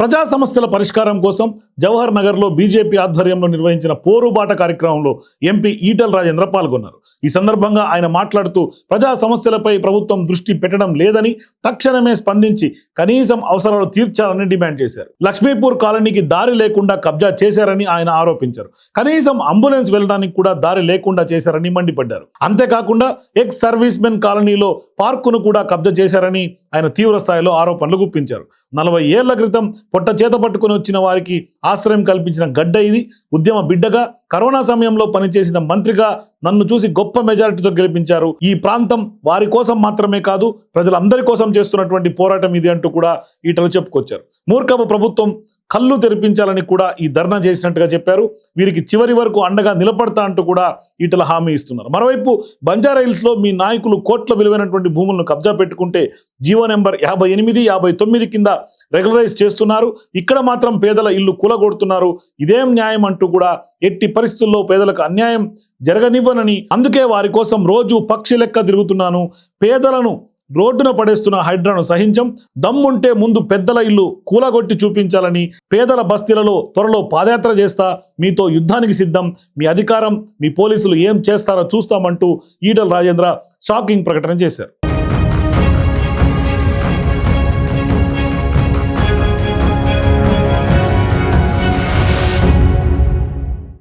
ప్రజా సమస్యల పరిష్కారం కోసం జవహర్ నగర్లో బీజేపీ ఆధ్వర్యంలో నిర్వహించిన పోరుబాట కార్యక్రమంలో ఎంపీ ఈటల రాజేంద్ర పాల్గొన్నారు. ఈ సందర్భంగా ఆయన మాట్లాడుతూ ప్రజా సమస్యలపై ప్రభుత్వం దృష్టి పెట్టడం లేదని తక్షణమే స్పందించి కనీసం అవసరాలు తీర్చాలని డిమాండ్ చేశారు. లక్ష్మీపూర్ కాలనీకి దారి లేకుండా కబ్జా చేశారని ఆయన ఆరోపించారు. కనీసం అంబులెన్స్ వెళ్ళడానికి కూడా దారి లేకుండా చేశారని మండిపడ్డారు. అంతేకాకుండా ఎక్స్ సర్వీస్ మెన్ కాలనీలో పార్కును కూడా కబ్జా చేశారని ఆయన తీవ్ర స్థాయిలో ఆరోపణలు గుప్పించారు. నలభై ఏళ్ళ క్రితం పొట్ట చేత పట్టుకుని వచ్చిన వారికి ఆశ్రయం కల్పించిన గడ్డ ఇది. ఉద్యమ బిడ్డగా కరోనా సమయంలో పనిచేసిన మంత్రిగా నన్ను చూసి గొప్ప మెజారిటీతో గెలిపించారు. ఈ ప్రాంతం వారి కోసం మాత్రమే కాదు ప్రజలందరి కోసం చేస్తున్నటువంటి పోరాటం ఇది అంటూ కూడా ఈటలు చెప్పుకొచ్చారు. మూర్ఖపు ప్రభుత్వం కళ్ళు తెరిపించాలని కూడా ఈ ధర్నా చేసినట్టుగా చెప్పారు. వీరికి చివరి వరకు అండగా నిలబడతా అంటూ కూడా ఈటల హామీ ఇస్తున్నారు. మరోవైపు బంజారా హిల్స్లో మీ నాయకులు కోట్ల విలువైనటువంటి భూములను కబ్జా పెట్టుకుంటే జీవో నెంబర్ యాభై ఎనిమిది యాభై తొమ్మిది కింద రెగ్యులరైజ్ చేస్తున్నారు. ఇక్కడ మాత్రం పేదల ఇల్లు కూలగొడుతున్నారు. ఇదేం న్యాయం అంటూ కూడా ఎట్టి పరిస్థితుల్లో పేదలకు అన్యాయం జరగనివ్వనని అందుకే వారి కోసం రోజు పక్షి లెక్క తిరుగుతున్నాను. పేదలను రోడ్డున పడేస్తున్న హైడ్రాను సహించం. దమ్ముంటే ముందు పెద్దల ఇల్లు కూలగొట్టి చూపించాలని పేదల బస్తీలలో త్వరలో పాదయాత్ర చేస్తా. మీతో యుద్ధానికి సిద్ధం. మీ అధికారం మీ పోలీసులు ఏం చేస్తారో చూస్తామంటూ ఈటల రాజేంద్ర షాకింగ్ ప్రకటన చేశారు.